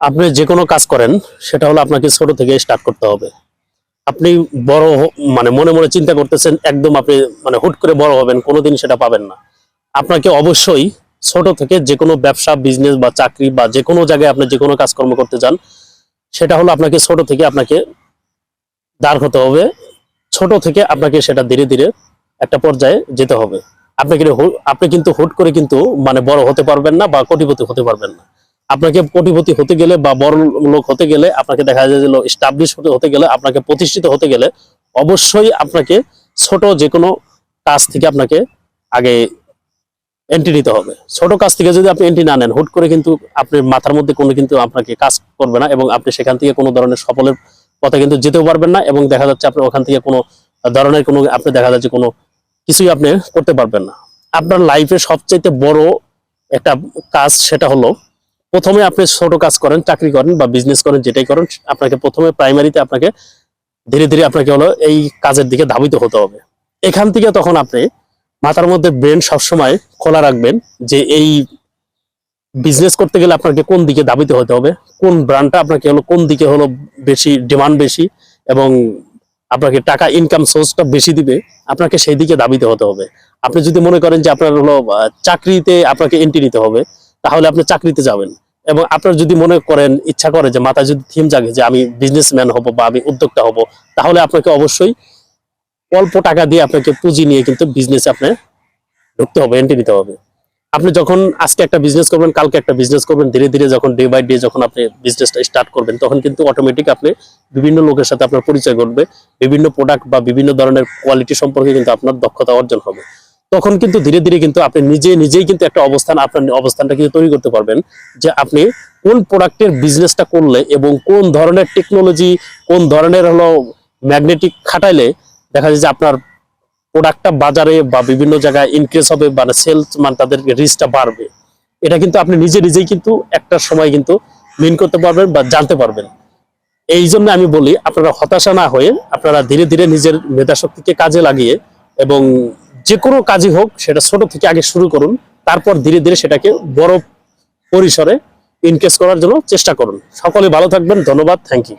আপনি যে কোনো কাজ করেন, সেটা হলো আপনাকে ছোট থেকে স্টার্ট করতে হবে। আপনি বড় মানে মনে মনে চিন্তা করতেছেন, একদম আপনি মানে হুট করে বড় হবেন, কোনোদিন সেটা পাবেন না। আপনাকে অবশ্যই ছোট থেকে যে কোনো ব্যবসা বিজনেস বা চাকরি বা যে কোনো জায়গায় আপনি যে কোনো কাজকর্ম করতে যান, সেটা হলো আপনাকে ছোট থেকে আপনাকে দাঁড় হতে হবে। ছোট থেকে আপনাকে সেটা ধীরে ধীরে একটা পর্যায়ে যেতে হবে। আপনাকে আপনি কিন্তু হুট করে কিন্তু মানে বড় হতে পারবেন না বা কোটিপতি হতে পারবেন না। আপনাকে কোটিপতি হতে গেলে বা বড় লোক হতে গেলে আপনাকে দেখা যায় যে স্টাবলিশ হতে গেলে, আপনাকে প্রতিষ্ঠিত হতে গেলে অবশ্যই আপনাকে ছোট যে কোনো কাজ থেকে আপনাকে আগে এন্ট্রি নিতে হবে। ছোট কাজ থেকে যদি আপনি এন্ট্রি না নেন, হুট করে কিন্তু আপনার মাথার মধ্যে কোনো কিন্তু আপনাকে কাজ করবে না এবং আপনি সেখান থেকে কোনো ধরনের সফলের পথে কিন্তু যেতেও পারবেন না এবং দেখা যাচ্ছে আপনি ওখান থেকে কোনো ধরনের কোনো, আপনি দেখা যাচ্ছে কোনো কিছুই আপনি করতে পারবেন না। আপনার লাইফে সবচাইতে বড় একটা কাজ সেটা হলো প্রথমে আপনি ছোট কাজ করেন, চাকরি করেন বা বিজনেস করেন, যেটাই করেন, আপনাকে প্রথমে প্রাইমারিতে আপনাকে ধীরে ধীরে আপনাকে হলো এই কাজের দিকে ধাবিত হতে হবে। এখান থেকে তখন আপনি মাথার মধ্যে ব্রেন সবসময় খোলা রাখবেন যে এই বিজনেস করতে গেলে আপনাকে কোন দিকে দাবিতে হতে হবে, কোন ব্র্যান্ডটা আপনাকে হলো, কোন দিকে হলো বেশি ডিমান্ড বেশি এবং আপনাকে টাকা ইনকাম সোর্সটা বেশি দিবে, আপনাকে সেই দিকে দাবিতে হতে হবে। আপনি যদি মনে করেন যে আপনার হলো চাকরিতে আপনাকে এন্ট্রি নিতে হবে, তাহলে আপনি চাকরিতে যাবেন। এবং আপনার যদি মনে করেন, ইচ্ছা করে যে মাথায় যদি থিম জাগে যে আমি বিজনেসম্যান হব বা আমি উদ্যোক্তা হব, তাহলে আপনাকে অবশ্যই অল্প টাকা দিয়ে আপনাকে পুঁজি নিয়ে কিন্তু বিজনেসে আপনি ঢুকতে হবে এন্ট্রি নিতে হবে। আপনি যখন আজকে একটা বিজনেস করবেন, কালকে একটা বিজনেস করবেন, ধীরে ধীরে যখন ডে বাই ডে যখন আপনি বিজনেসটা স্টার্ট করবেন, তখন কিন্তু অটোমেটিক আপনি বিভিন্ন লোকের সাথে আপনার পরিচয় ঘটবে, বিভিন্ন প্রোডাক্ট বা বিভিন্ন ধরনের কোয়ালিটি সম্পর্কে কিন্তু আপনার দক্ষতা অর্জন হবে। তখন কিন্তু ধীরে ধীরে কিন্তু আপনি নিজে নিজেই কিন্তু একটা অবস্থান, আপনার অবস্থানটা কিন্তু তৈরি করতে পারবেন যে আপনি কোন প্রোডাক্টের বিজনেসটা করলে এবং কোন ধরনের টেকনোলজি কোন ধরনের হলো ম্যাগনেটিক খাটাইলে দেখা যায় যে আপনার প্রোডাক্টটা বাজারে বা বিভিন্ন জায়গায় ইনক্রিজ হবে মানে সেলস মানে তাদের রিস্কটা বাড়বে। এটা কিন্তু আপনি নিজে নিজেই কিন্তু একটা সময় কিন্তু মিন করতে পারবেন বা জানতে পারবেন। এই জন্য আমি বলি, আপনারা হতাশা না হয়ে আপনারা ধীরে ধীরে নিজের মেধাশক্তিকে কাজে লাগিয়ে এবং যে কোনো কাজই হোক, সেটা ছোট থেকে আগে শুরু করুন, তারপর ধীরে ধীরে সেটাকে বড় পরিসরে ইনকেস করার জন্য চেষ্টা করুন। সকলে ভালো থাকবেন, ধন্যবাদ, থ্যাংক ইউ।